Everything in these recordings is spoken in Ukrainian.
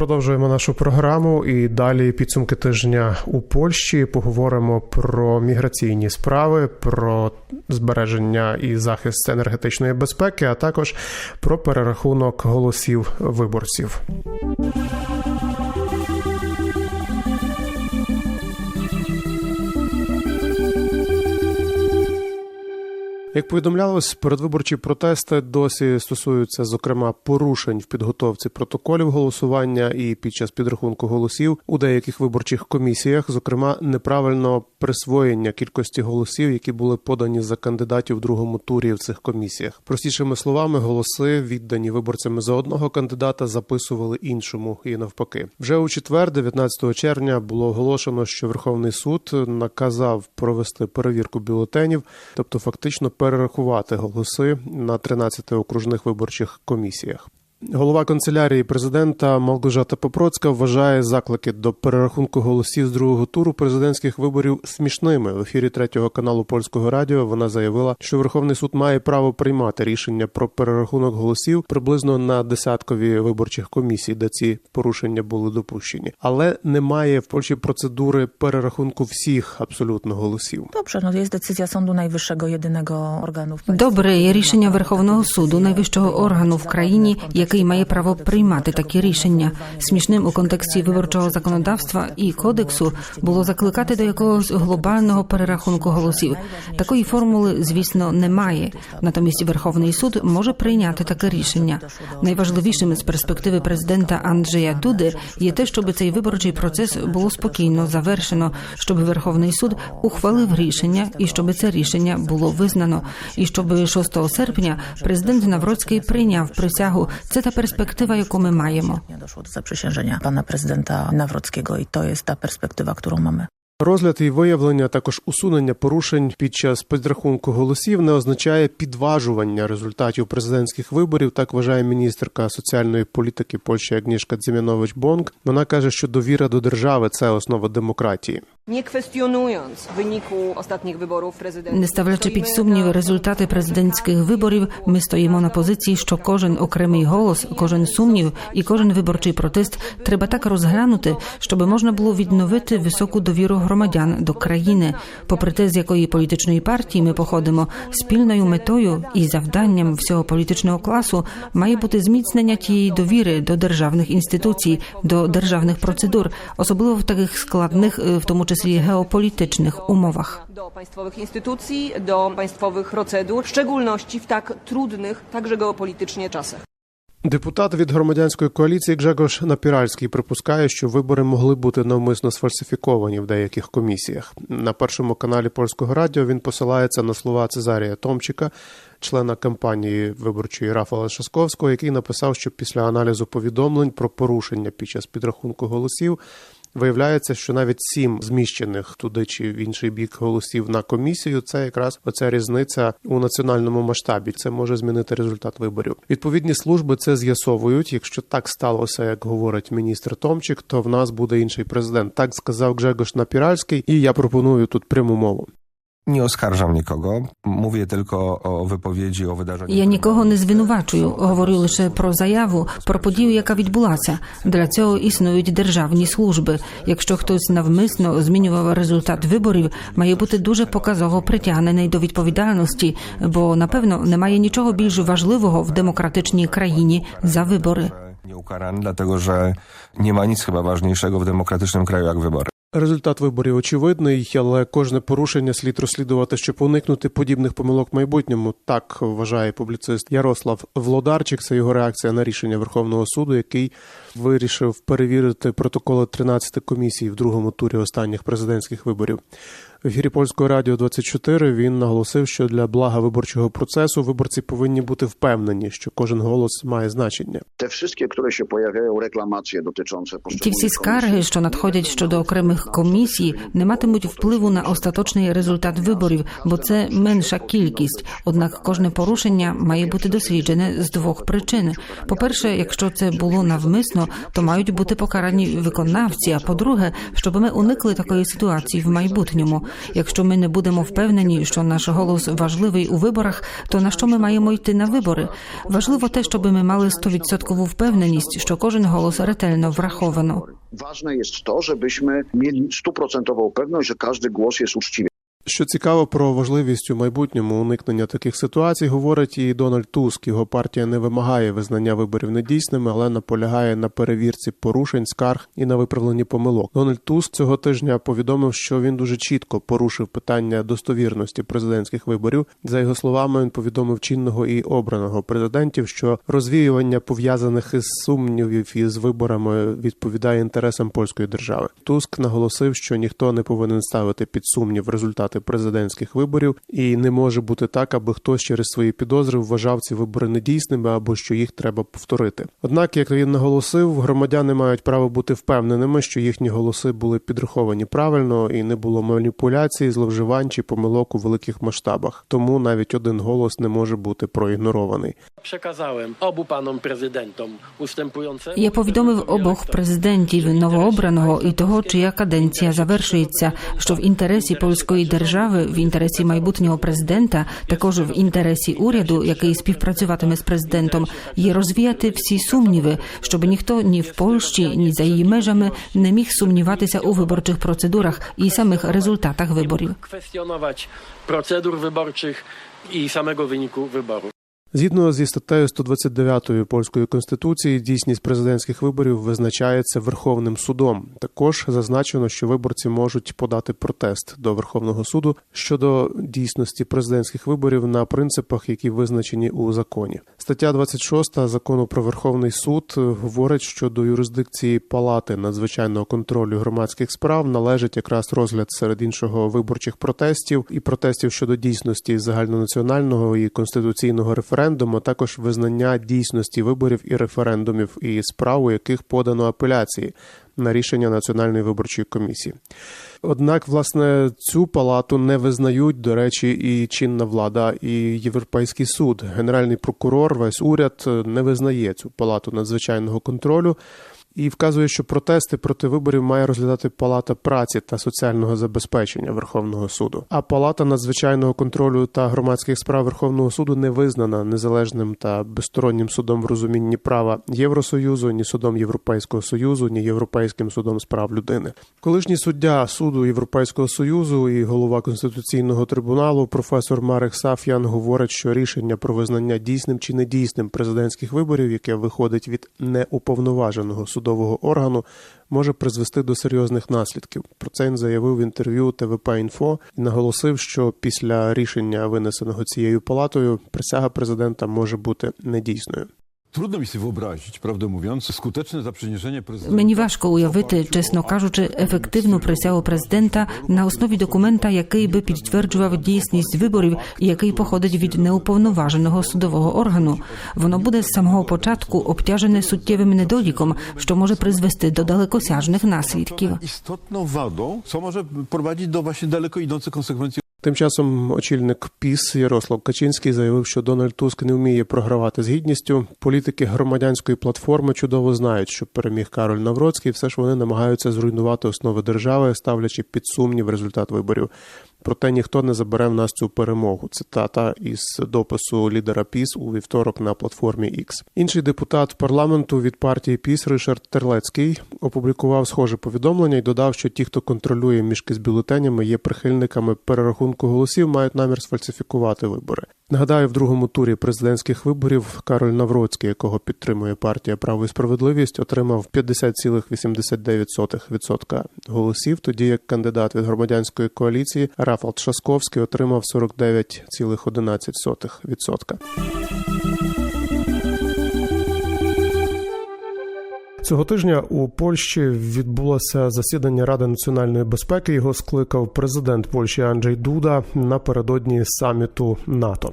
Продовжуємо нашу програму і далі підсумки тижня у Польщі. Поговоримо про міграційні справи, про збереження і захист енергетичної безпеки, а також про перерахунок голосів виборців. Як повідомлялось, передвиборчі протести досі стосуються зокрема порушень в підготовці протоколів голосування і під час підрахунку голосів у деяких виборчих комісіях, зокрема неправильного присвоєння кількості голосів, які були подані за кандидатів в другому турі в цих комісіях. Простішими словами, голоси віддані виборцями за одного кандидата записували іншому і навпаки. Вже у четвер, 19 червня, було оголошено, що Верховний суд наказав провести перевірку бюлетенів, тобто фактично перерахувати голоси на 13 окружних виборчих комісіях. Голова канцелярії президента Малгожата Попроцька вважає заклики до перерахунку голосів з другого туру президентських виборів смішними. В ефірі третього каналу польського радіо вона заявила, що Верховний суд має право приймати рішення про перерахунок голосів приблизно на десяткові виборчих комісій, де ці порушення були допущені, але немає в Польщі процедури перерахунку всіх абсолютно голосів. Dobrze, no jest decyzja Sądu Najwyższego, jedynego organu w. Добре є рішення Верховного суду, найвищого органу в країні, який має право приймати такі рішення. Смішним у контексті виборчого законодавства і кодексу було закликати до якогось глобального перерахунку голосів. Такої формули, звісно, немає. Натомість Верховний суд може прийняти таке рішення. Найважливішим з перспективи президента Анджея Дуди є те, щоб цей виборчий процес було спокійно завершено, щоб Верховний суд ухвалив рішення і щоб це рішення було визнано. І щоб 6 серпня президент Навроцький прийняв присягу. Це та перспектива, яку ми маємо. Doszło do zaprzysiężenia pana prezydenta Nawrockiego i to jest ta perspektywa, którą mamy. Розгляд і виявлення, також усунення порушень під час підрахунку голосів не означає підважування результатів президентських виборів. Так вважає міністерка соціальної політики Польщі Агнішка Дзімянович Бонг. Вона каже, що довіра до держави це основа демократії. Nie kwestionując wyniku ostatnich wyborów prezydenckich. Не ставлячи під сумнів результати президентських виборів, ми стоїмо на позиції, що кожен окремий голос, кожен сумнів і кожен виборчий протест треба так розглянути, щоб можна було відновити високу довіру громадян до країни. Попри те, з якої політичної партії ми походимо, спільною метою і завданням всього політичного класу має бути зміцнення тієї довіри до державних інституцій, до державних процедур, особливо в таких складних, в тому числі геополітичних умовах. do państwowych instytucji, do państwowych procedur, w szczególności w tak trudnych, także geopolitycznie czasach. Депутат від громадянської коаліції Гжегош Напіральський припускає, що вибори могли бути навмисно сфальсифіковані в деяких комісіях. На першому каналі польського радіо він посилається на слова Цезарія Томчика, члена кампанії виборчої Рафала Шасковського, який написав, що після аналізу повідомлень про порушення під час підрахунку голосів. Виявляється, що навіть сім зміщених туди чи в інший бік голосів на комісію це якраз оця різниця у національному масштабі. Це може змінити результат виборів. Відповідні служби це з'ясовують. Якщо так сталося, як говорить міністр Томчик, то в нас буде інший президент. Так сказав Джегош Напіральський, і я пропоную тут пряму мову. Nie oskarżam nikogo, mówię tylko o wypowiedzi, o wydarzeniach. Я нікого не звинувачую, говорю лише про заяву, про подію, яка відбулася. Для цього існують державні служби. Якщо хтось навмисно змінював результат виборів, має бути дуже показово притягнений до відповідальності, бо напевно немає нічого більш важливого в демократичній країні за вибори. Nie ukarany, dlatego że nie ma nic chyba ważniejszego w demokratycznym kraju jak wybory. Результат виборів очевидний, але кожне порушення слід розслідувати, щоб уникнути подібних помилок в майбутньому. Так вважає публіцист Ярослав Влодарчик. Це його реакція на рішення Верховного суду, який вирішив перевірити протоколи 13 комісій в другому турі останніх президентських виборів. В ефірі польського радіо 24 він наголосив, що для блага виборчого процесу виборці повинні бути впевнені, що кожен голос має значення. Te wszystkie, które się pojawiają, reklamacje dotyczące Ті всі скарги, що надходять щодо окремих виборчих комісій не матимуть впливу на остаточний результат виборів, бо це менша кількість. Однак кожне порушення має бути досліджене з двох причин: по-перше, якщо це було навмисно, то мають бути покарані виконавці. А по-друге, щоб ми уникли такої ситуації в майбутньому. Якщо ми не будемо впевнені, що наш голос важливий у виборах, то на що ми маємо йти на вибори? Важливо те, щоб ми мали 100% впевненість, що кожен голос ретельно враховано. Ważne jest to, żebyśmy mieli stuprocentową pewność, że każdy głos jest uczciwie Що цікаво про важливість у майбутньому уникнення таких ситуацій, говорить і Дональд Туск. Його партія не вимагає визнання виборів недійсними, але наполягає на перевірці порушень, скарг і на виправленні помилок. Дональд Туск цього тижня повідомив, що він дуже чітко порушив питання достовірності президентських виборів. За його словами, він повідомив чинного і обраного президентів, що розвіювання пов'язаних із сумнівів із виборами відповідає інтересам польської держави. Туск наголосив, що ніхто не повинен ставити під сумнів результати президентських виборів, і не може бути так, аби хтось через свої підозри вважав ці вибори недійсними або що їх треба повторити. Однак, як він наголосив, громадяни мають право бути впевненими, що їхні голоси були підраховані правильно і не було маніпуляцій, зловживань чи помилок у великих масштабах. Тому навіть один голос не може бути проігнорований. Przekazałem obu panom prezydentom ustępującemu. Я повідомив обох президентів новообраного і того, чия каденція завершується, що в інтересі польської держави, в інтересі майбутнього президента, також в інтересі уряду, який співпрацюватиме з президентом, є розвіяти всі сумніви, щоб ніхто ні в Польщі, ні за її межами не міг сумніватися у виборчих процедурах і самих результатах виборів. Квестіонувати процедур виборчих і samego виніку wyborów. Згідно зі статтею 129 польської конституції, дійсність президентських виборів визначається Верховним судом. Також зазначено, що виборці можуть подати протест до Верховного суду щодо дійсності президентських виборів на принципах, які визначені у законі. Стаття 26 закону про Верховний суд говорить, що до юрисдикції палати надзвичайного контролю громадських справ належить якраз розгляд серед іншого виборчих протестів і протестів щодо дійсності загальнонаціонального і конституційного референдуму, а також визнання дійсності виборів і референдумів, і справ, у яких подано апеляції на рішення Національної виборчої комісії. Однак, власне, цю палату не визнають, до речі, і чинна влада, і Європейський суд. Генеральний прокурор, весь уряд не визнає цю палату надзвичайного контролю і вказує, що протести проти виборів має розглядати Палата праці та соціального забезпечення Верховного суду. А Палата надзвичайного контролю та громадських справ Верховного суду не визнана незалежним та безстороннім судом в розумінні права Євросоюзу, ні судом Європейського союзу, ні Європейським судом з прав людини. Колишній суддя суду Європейського союзу і голова конституційного трибуналу професор Марек Саф'ян говорить, що рішення про визнання дійсним чи недійсним президентських виборів, яке виходить від неуповноваженого судового органу, може призвести до серйозних наслідків. Про це він заявив в інтерв'ю ТВП Інфо і наголосив, що після рішення, винесеного цією палатою, присяга президента може бути недійсною. Trudno mi sobie wyobrazić, prawdę mówiąc, skuteczne prezydenta. Мені важко уявити, чесно кажучи, ефективну присягу президента на основі документа, який би підтверджував дійсність виборів і який походить від неуповноваженого судового органу. Воно буде з самого початку обтяжене суттєвим недоліком, що може призвести до далекосяжних наслідків. Istotną wadą, co może prowadzić do właśnie daleko idących konsekwencji Тим часом очільник ПІС Ярослав Качинський заявив, що Дональд Туск не вміє програвати з гідністю. Політики громадянської платформи чудово знають, що переміг Кароль Навроцький. Все ж вони намагаються зруйнувати основи держави, ставлячи під сумнів результат виборів. Проте ніхто не забере в нас цю перемогу. Цитата із допису лідера ПІС у вівторок на платформі X. Інший депутат парламенту від партії ПІС Ришард Терлецький опублікував схоже повідомлення і додав, що ті, хто контролює мішки з бюлетенями, є прихильниками перерахунку голосів, мають намір сфальсифікувати вибори. Нагадаю, в другому турі президентських виборів Кароль Навроцький, якого підтримує партія Право і справедливість, отримав 50,89% голосів, тоді як кандидат від громадянської коаліції Рафал Шасковський отримав 49,11%. Цього тижня у Польщі відбулося засідання Ради національної безпеки. Його скликав президент Польщі Анджей Дуда напередодні саміту НАТО.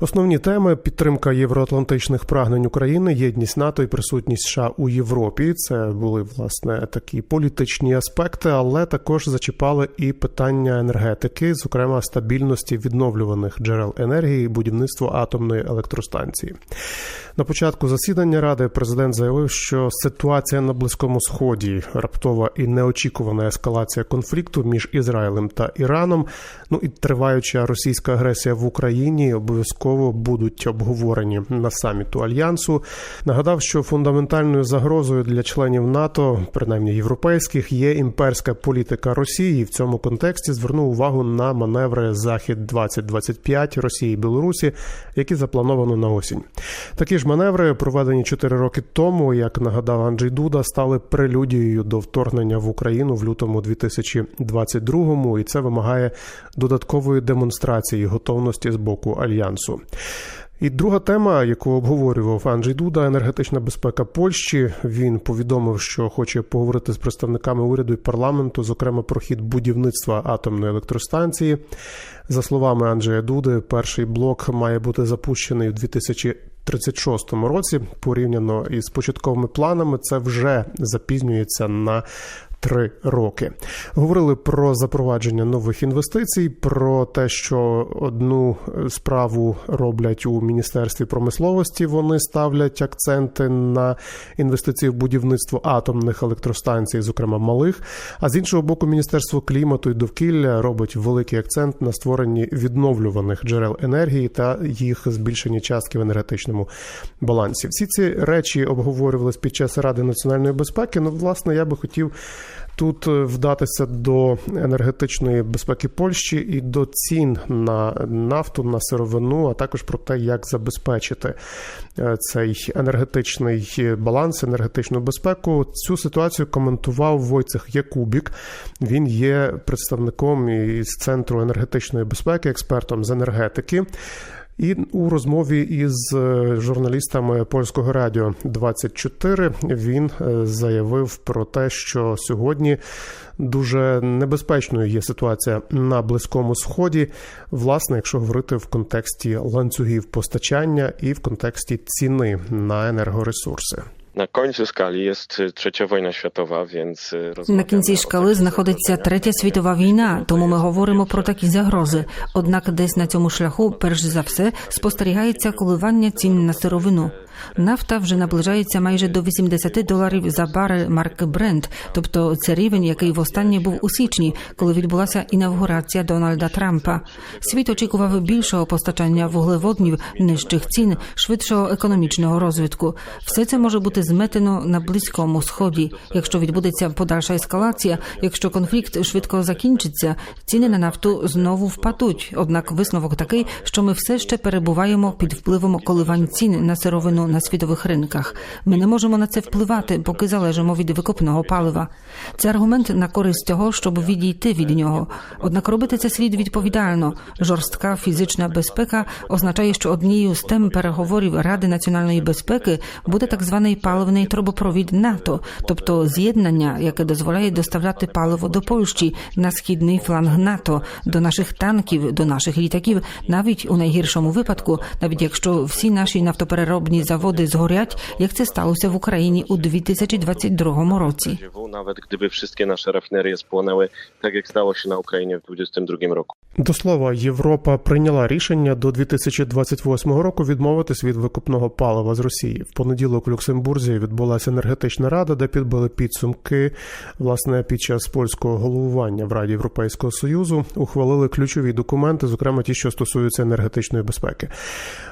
Основні теми підтримка євроатлантичних прагнень України, єдність НАТО і присутність США у Європі. Це були власне такі політичні аспекти, але також зачіпали і питання енергетики, зокрема стабільності відновлюваних джерел енергії, будівництво атомної електростанції. На початку засідання ради президент заявив, що ситуація на близькому сході, раптова і неочікувана ескалація конфлікту між Ізраїлем та Іраном, ну і триваюча російська агресія в Україні обов'язково будуть обговорені на саміту альянсу. Нагадав, що фундаментальною загрозою для членів НАТО, принаймні європейських, є імперська політика Росії. В цьому контексті звернув увагу на маневри Захід 2025 Росії і Білорусі, які заплановано на осінь. Такі ж маневри, проведені 4 роки тому, як нагадав Анджей Дуда, стали прелюдією до вторгнення в Україну в лютому 2022-му, і це вимагає додаткової демонстрації готовності з боку альянсу. І друга тема, яку обговорював Анджей Дуда, енергетична безпека Польщі. Він повідомив, що хоче поговорити з представниками уряду і парламенту, зокрема про хід будівництва атомної електростанції. За словами Анджея Дуди, перший блок має бути запущений у 2030 36-му році, порівняно із початковими планами, це вже запізнюється на три роки. Говорили про запровадження нових інвестицій, про те, що одну справу роблять у міністерстві промисловості. Вони ставлять акценти на інвестиції в будівництво атомних електростанцій, зокрема малих. А з іншого боку, міністерство клімату і довкілля робить великий акцент на створенні відновлюваних джерел енергії та їх збільшенні частки в енергетичному балансі. Всі ці речі обговорювались під час Ради національної безпеки. Ну, власне, я би хотів тут вдатися до енергетичної безпеки Польщі і до цін на нафту, на сировину, а також про те, як забезпечити е, цей енергетичний баланс, енергетичну безпеку. Цю ситуацію коментував Войцех Якубік. Він є представником із центру енергетичної безпеки, експертом з енергетики. І у розмові із е, журналістами польського радіо 24 він е, заявив про те, що сьогодні дуже небезпечною є ситуація на близькому сході, власне, якщо говорити в контексті ланцюгів постачання і в контексті ціни на енергоресурси. Końcu skali jest y, trzecia wojna światowa, więc На кінці шкали знаходиться третя світова війна, тому ми говоримо про такі загрози. Однак, десь на цьому шляху, перш за все, спостерігається коливання цін на сировину. Нафта вже наближається майже до 80 доларів за барель марки Brent, тобто це рівень, який востаннє був у січні, коли відбулася інавгурація Дональда Трампа. Світ очікував більшого постачання вуглеводнів, нижчих цін, швидшого економічного розвитку. Все це може бути зметено на близькому сході. Якщо відбудеться подальша ескалація, якщо конфлікт швидко закінчиться, ціни на нафту знову впадуть. Однак висновок такий, що ми все ще перебуваємо під впливом коливань цін на сировину на світових ринках. Ми не можемо на це впливати, поки залежимо від викопного палива. Це аргумент на користь того, щоб відійти від нього. Однак робити це слід відповідально. Жорстка фізична безпека означає, що однією з тем переговорів Ради національної безпеки буде так званий паливний трубопровід НАТО, тобто з'єднання, яке дозволяє доставляти паливо до Польщі на східний фланг НАТО, до наших танків, до наших літаків, навіть у найгіршому випадку, навіть якщо всі наші нафтопереробні заводи згорять, як це сталося в Україні у 2022 році. Nawet gdyby wszystkie nasze rafinerie spłonęły, tak jak stało się na Ukrainie w 2022 roku. До слова, Європа прийняла рішення до 2028 року відмовитись від викупного палива з Росії. В понеділок у Люксембурзі відбулася енергетична рада, де підбили підсумки. Власне, під час польського головування в Раді Європейського союзу ухвалили ключові документи, зокрема ті, що стосуються енергетичної безпеки.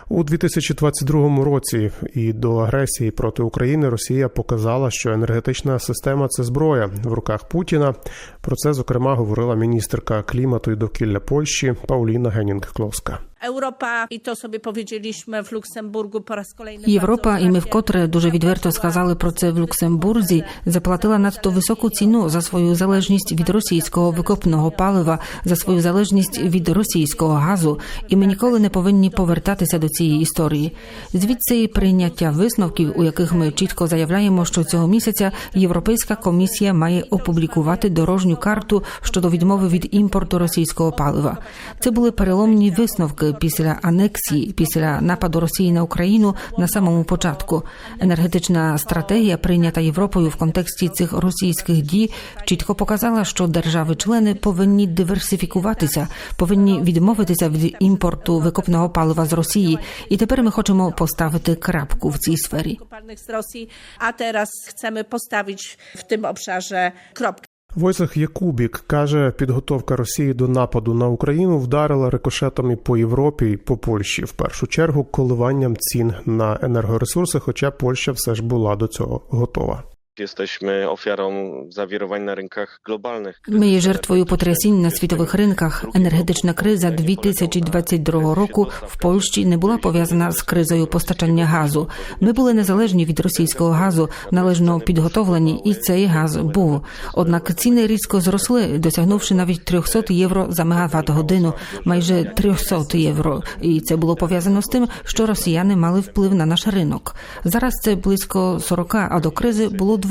У 2022 році і до агресії проти України Росія показала, що енергетична система це зброя в руках Путіна. Про це зокрема говорила міністерка клімату і довкілля Польщі Пауліна Генінг-Кловська. Europa, i to sobie powiedzieliśmy w Luksemburgu po raz kolejny. Європа, і ми вкотре дуже відверто сказали про це в Люксембурзі, заплатила надто високу ціну за свою залежність від російського викопного палива, за свою залежність від російського газу, і ми ніколи не повинні повертатися до цієї історії. Звідси і прийняття висновків, у яких ми чітко заявляємо, що цього місяця Європейська комісія має опублікувати дорожню карту щодо відмови від імпорту російського палива. Це були переломні висновки після анексії, після нападу Росії на Україну на самому початку. Енергетична стратегія, прийнята Європою в контексті цих російських дій, чітко показала, що держави-члени повинні диверсифікуватися, повинні відмовитися від імпорту викопного палива з Росії. І тепер ми хочемо поставити крапку в цій сфері. z Rosji, a teraz chcemy postawić w tym obszarze kropkę. Войцех Якубік каже, підготовка Росії до нападу на Україну вдарила рикошетом і по Європі і по Польщі. В першу чергу коливанням цін на енергоресурси, хоча Польща все ж була до цього готова. Jesteśmy ofiarą zawirowań na rynkach globalnych. Ми є жертвою потрясінь на світових ринках. Енергетична криза 2022 року в Польщі не була пов'язана з кризою постачання газу. Ми були незалежні від російського газу, належно підготовлені, і цей газ був. Однак ціни різко зросли, досягнувши навіть 300 євро за мегаватт годину, майже 300 євро. І це було пов'язано з тим, що росіяни мали вплив на наш ринок. Зараз це близько 40, а до кризи було 20,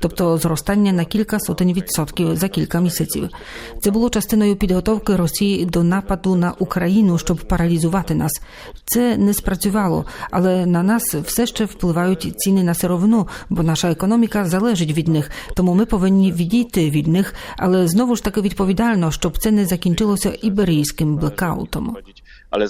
тобто зростання на кілька сотень відсотків за кілька місяців. Це було частиною підготовки Росії до нападу на Україну, щоб паралізувати нас. Це не спрацювало, але на нас все ще впливають ціни на сировину, бо наша економіка залежить від них. Тому ми повинні відійти від них, але знову ж таки відповідально, щоб це не закінчилося іберійським блекаутом.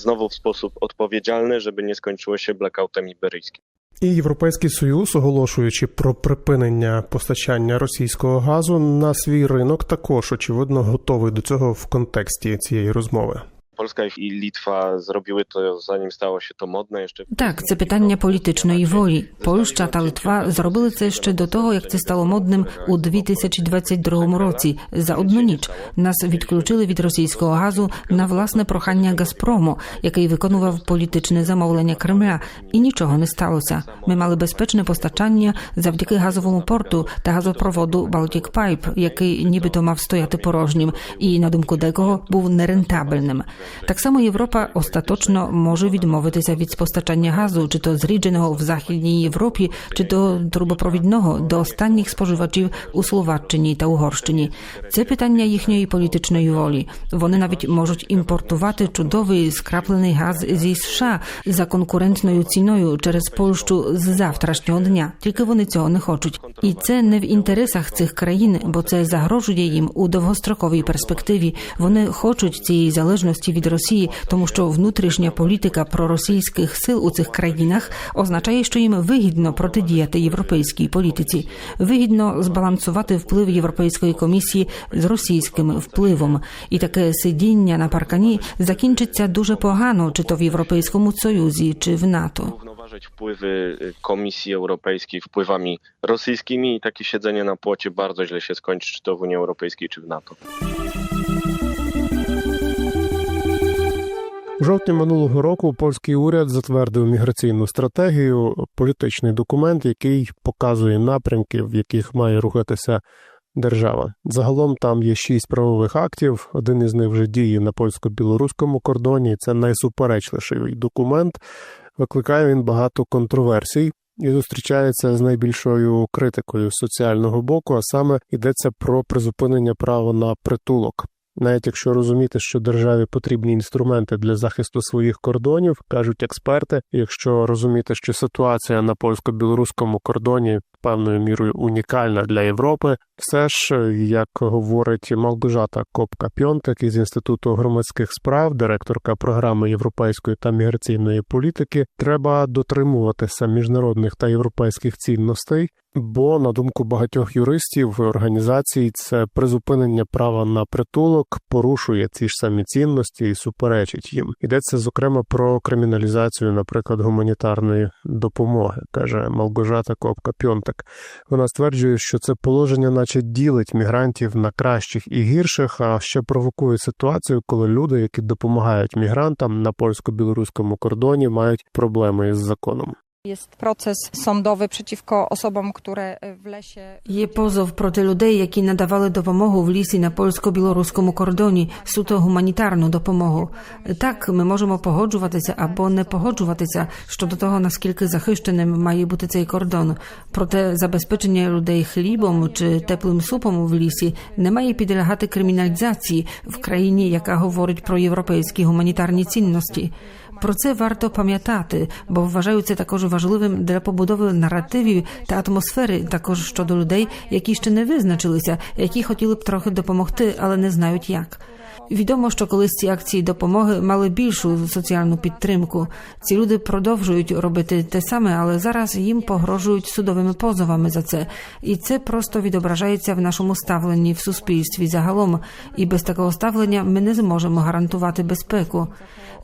Znowu w sposób odpowiedzialny, żeby nie skończyło się blackoutem iberyjskim. І Європейський Союз, оголошуючи про припинення постачання російського газу на свій ринок, також очевидно готовий до цього в контексті цієї розмови. Polska i Litwa zrobiły to, zanim stało się to modne. Jeszcze Так, це питання політичної волі. Польща та Литва зробили це ще до того, як це стало модним у 2022 році. За одну ніч нас відключили від російського газу на власне прохання Газпрому, який виконував політичне замовлення Кремля, і нічого не сталося. Ми мали безпечне постачання завдяки газовому порту та газопроводу Baltic Pipe, який нібито мав стояти порожнім, і на думку декого був нерентабельним. Так само Європа остаточно може відмовитися від постачання газу, чи то зрідженого в Західній Європі, чи то трубопровідного до останніх споживачів у Словаччині та Угорщині. Це питання їхньої політичної волі. Вони навіть можуть імпортувати чудовий скраплений газ зі США за конкурентною ціною через Польщу з завтрашнього дня. Тільки вони цього не хочуть, і це не в інтересах цих країн, бо це загрожує їм у довгостроковій перспективі. Вони хочуть цієї залежності від Росії, тому що внутрішня політика проросійських сил у цих країнах означає, що їм вигідно протидіяти європейській політиці, вигідно збалансувати вплив Європейської комісії з російським впливом, і таке сидіння на паркані закінчиться дуже погано, чи то в Європейському Союзі, чи в НАТО. Równoważyć wpływy Komisji Europejskiej wpływami rosyjskimi i takie siedzenie na płocie bardzo źle się skończy, czy to w Unii Europejskiej, czy w NATO. У жовтні минулого року польський уряд затвердив міграційну стратегію, політичний документ, який показує напрямки, в яких має рухатися держава. Загалом там є шість правових актів. Один із них вже діє на польсько-білоруському кордоні. Це найсуперечливіший документ. Викликає він багато контроверсій. І зустрічається з найбільшою критикою соціального боку, а саме йдеться про призупинення права на притулок. Навіть якщо розуміти, що державі потрібні інструменти для захисту своїх кордонів, кажуть експерти. Якщо розуміти, що ситуація на польсько-білоруському кордоні певною мірою унікальна для Європи, все ж, як говорить Малгожата Копка Пьонтек із інституту громадських справ, директорка програми європейської та міграційної політики, треба дотримуватися міжнародних та європейських цінностей. Бо, на думку багатьох юристів організацій, це призупинення права на притулок порушує ці ж самі цінності і суперечить їм. Йдеться зокрема про криміналізацію, наприклад, гуманітарної допомоги, каже Малгожата Копка Пьонтак. Вона стверджує, що це положення, наче ділить мігрантів на кращих і гірших, а ще провокує ситуацію, коли люди, які допомагають мігрантам на польсько-білоруському кордоні, мають проблеми із законом. Jest proces sądowy przeciwko osobom, które w lesie. Є позов проти людей, які надавали допомогу в лісі на польсько-білоруському кордоні, суто гуманітарну допомогу. Так, ми можемо погоджуватися або не погоджуватися щодо того, наскільки захищеним має бути цей кордон. Проте забезпечення людей хлібом чи теплим супом в лісі не має підлягати криміналізації в країні, яка говорить про європейські гуманітарні цінності. Про це варто пам'ятати, бо вважаю це також важливим для побудови наративів та атмосфери, також щодо людей, які ще не визначилися, які хотіли б трохи допомогти, але не знають як. Відомо, що колись ці акції допомоги мали більшу соціальну підтримку. Ці люди продовжують робити те саме, але зараз їм погрожують судовими позовами за це. І це просто відображається в нашому ставленні в суспільстві загалом. І без такого ставлення ми не зможемо гарантувати безпеку.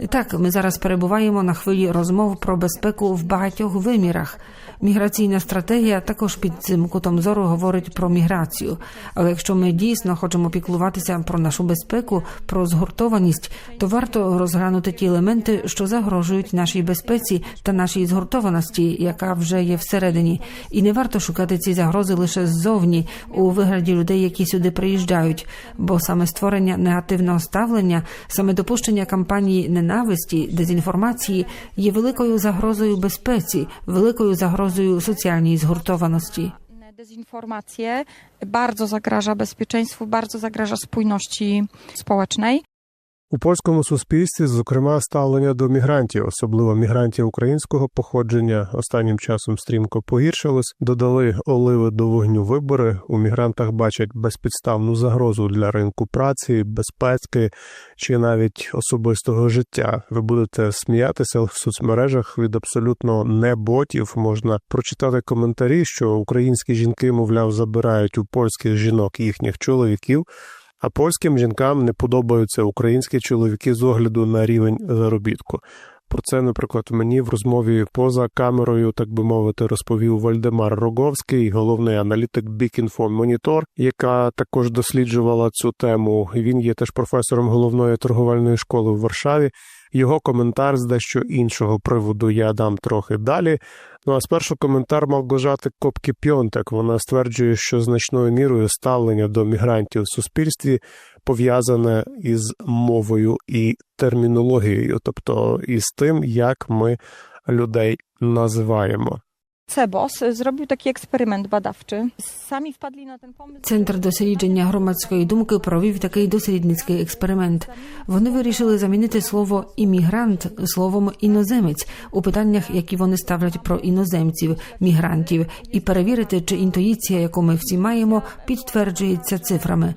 Так, ми зараз перебуваємо на хвилі розмов про безпеку в багатьох вимірах. Міграційна стратегія також під цим кутом зору говорить про міграцію. Але якщо ми дійсно хочемо піклуватися про нашу безпеку, про згуртованість, то варто розглянути ті елементи, що загрожують нашій безпеці та нашій згуртованості, яка вже є всередині. І не варто шукати ці загрози лише ззовні у вигляді людей, які сюди приїжджають, бо саме створення негативного ставлення, саме допущення кампанії ненависті, дезінформації є великою загрозою безпеці, великою загрозою соціальній згуртованості. Dezinformacje bardzo zagraża bezpieczeństwu, bardzo zagraża spójności społecznej. У польському суспільстві, зокрема, ставлення до мігрантів, особливо мігрантів українського походження, останнім часом стрімко погіршилось. Додали оливи до вогню вибори. У мігрантах бачать безпідставну загрозу для ринку праці, безпеки чи навіть особистого життя. Ви будете сміятися в соцмережах від абсолютно не ботів. Можна прочитати коментарі, що українські жінки, мовляв, забирають у польських жінок їхніх чоловіків. А польським жінкам не подобаються українські чоловіки з огляду на рівень заробітку. Про це, наприклад, мені в розмові поза камерою, так би мовити, розповів Вальдемар Роговський, головний аналітик Big Monitor, яка також досліджувала цю тему. Він є теж професором головної торговельної школи в Варшаві. Його коментар з дещо іншого приводу я дам трохи далі. Ну а спершу коментар Малгожати Копки Пьонтек. Вона стверджує, що значною мірою ставлення до мігрантів в суспільстві пов'язане із мовою і термінологією, тобто із тим, як ми людей називаємо. CEBOS zrobił taki eksperyment badawczy. Sami wpadli na ten pomysł. Центр дослідження громадської думки провів такий дослідницький експеримент. Вони вирішили замінити слово іммігрант словом іноземець у питаннях, які вони ставлять про іноземців, мігрантів, і перевірити, чи інтуїція, яку ми всі маємо, підтверджується цифрами.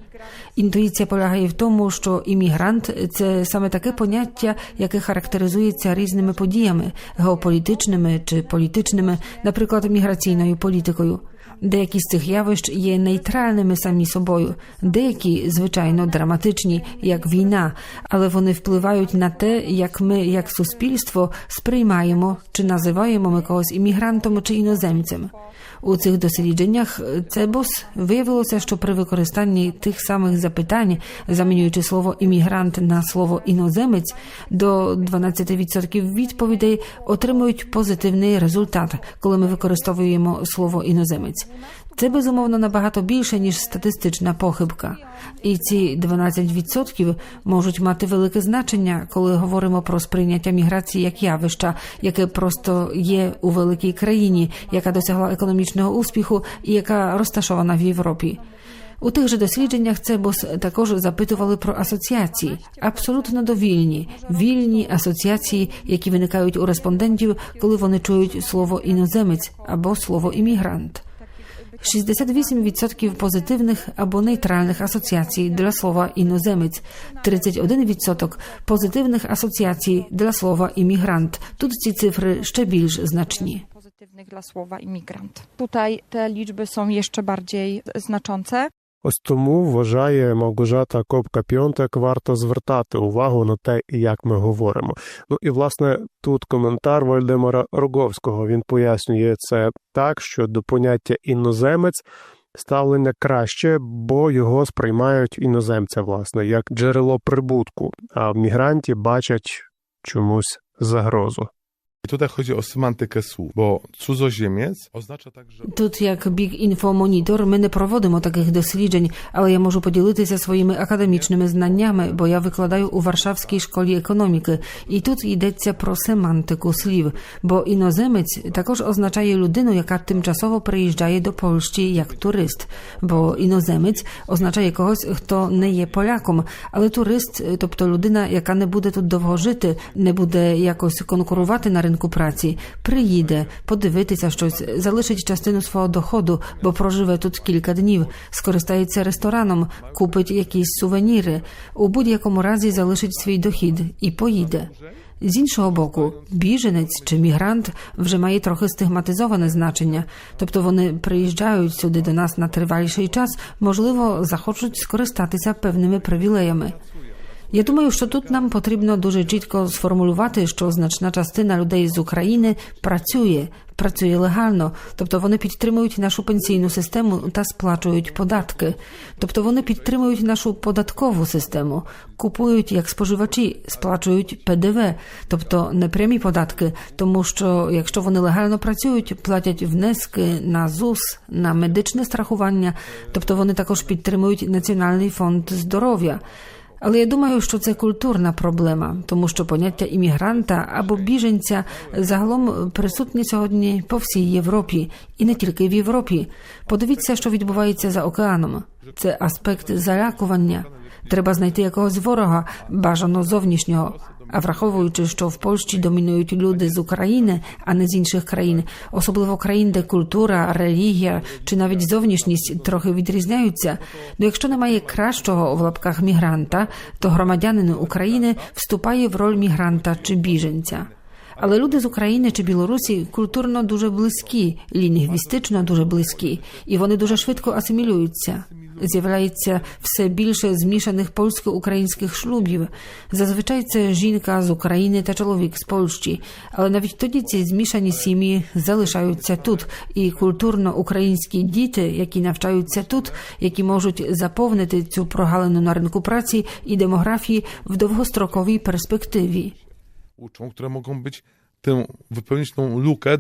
Інтуїція полягає в тому, що іммігрант це саме таке поняття, яке характеризується різними подіями геополітичними чи політичними, наприклад, міграційною політикою. Деякі з цих явищ є нейтральними самі собою, деякі, звичайно, драматичні, як війна, але вони впливають на те, як ми, як суспільство, сприймаємо чи називаємо ми когось іммігрантом чи іноземцем. У цих дослідженнях Цебос виявилося, що при використанні тих самих запитань, замінюючи слово іммігрант на слово іноземець, до 12% відповідей отримують позитивний результат, коли ми використовуємо слово іноземець. Це безумовно набагато більше ніж статистична похибка, і ці 12% можуть мати велике значення, коли говоримо про сприйняття міграції як явища, яке просто є у великій країні, яка досягла економічного успіху і яка розташована в Європі. У тих же дослідженнях Цебос також запитували про асоціації, абсолютно довільні, вільні асоціації, які виникають у респондентів, коли вони чують слово іноземець або слово іммігрант. 68% позитивних або нейтральних асоціацій для слова іноземець, 31% позитивних асоціацій для слова іммігрант. Тут ці цифри ще більш значні. Pozytywnych dla słowa imigrant. Tutaj te liczby są jeszcze bardziej znaczące. Ось тому вважає Малгожата Копка Піонтек, варто звертати увагу на те, як ми говоримо. Ну і власне тут коментар Вальдемара Роговського. Він пояснює це так, що до поняття іноземець ставлення краще, бо його сприймають іноземця, власне, як джерело прибутку, а мігранті бачать чомусь загрозу. I tutaj chodzi o semantykę słów, bo cudzoziemiec oznacza także... Тут, як Info Monitor, ми не проводимо таких досліджень, але я можу поділитися своїми академічними знаннями, бо я викладаю у Варшавській школі економіки, і тут йдеться про семантику слів. Бо іноземець також означає людину, яка тимчасово приїжджає до Польщі як турист. Бо іноземець означає когось, хто не є поляком, але турист, тобто людина, яка не буде тут довго жити, не буде якось конкурувати на ринку праці, приїде подивитися щось, залишить частину свого доходу, бо проживе тут кілька днів, скористається рестораном, купить якісь сувеніри, у будь-якому разі залишить свій дохід і поїде. З іншого боку, біженець чи мігрант вже має трохи стигматизоване значення, тобто вони приїжджають сюди до нас на триваліший час, можливо, захочуть скористатися певними привілеями. Я думаю, що тут нам потрібно дуже чітко сформулювати, що значна частина людей з України працює, працює легально, тобто вони підтримують нашу пенсійну систему та сплачують податки, тобто вони підтримують нашу податкову систему, купують як споживачі, сплачують ПДВ, тобто непрямі податки, тому що якщо вони легально працюють, платять внески на ЗУС, на медичне страхування, тобто вони також підтримують Національний фонд здоров'я. Але я думаю, що це культурна проблема, тому що поняття іммігранта або біженця загалом присутні сьогодні по всій Європі і не тільки в Європі. Подивіться, що відбувається за океаном. Це аспект залякування. Треба знайти якогось ворога, бажано зовнішнього. А враховуючи, що в Польщі домінують люди з України, а не з інших країн, особливо країн, де культура, релігія чи навіть зовнішність трохи відрізняються. Ну якщо немає кращого в лапках мігранта, то громадянин України вступає в роль мігранта чи біженця. Але люди з України чи Білорусі культурно дуже близькі, лінгвістично дуже близькі, і вони дуже швидко асимілюються. З'являється все більше змішаних польсько-українських шлюбів. Зазвичай це жінка з України та чоловік з Польщі, але навіть тоді ці змішані сім'ї залишаються тут, і культурно українські діти, які навчаються тут, які можуть заповнити цю прогалину на ринку праці і демографії в довгостроковій перспективі. uczą, które mogą być tę, wypełnić tą lukę.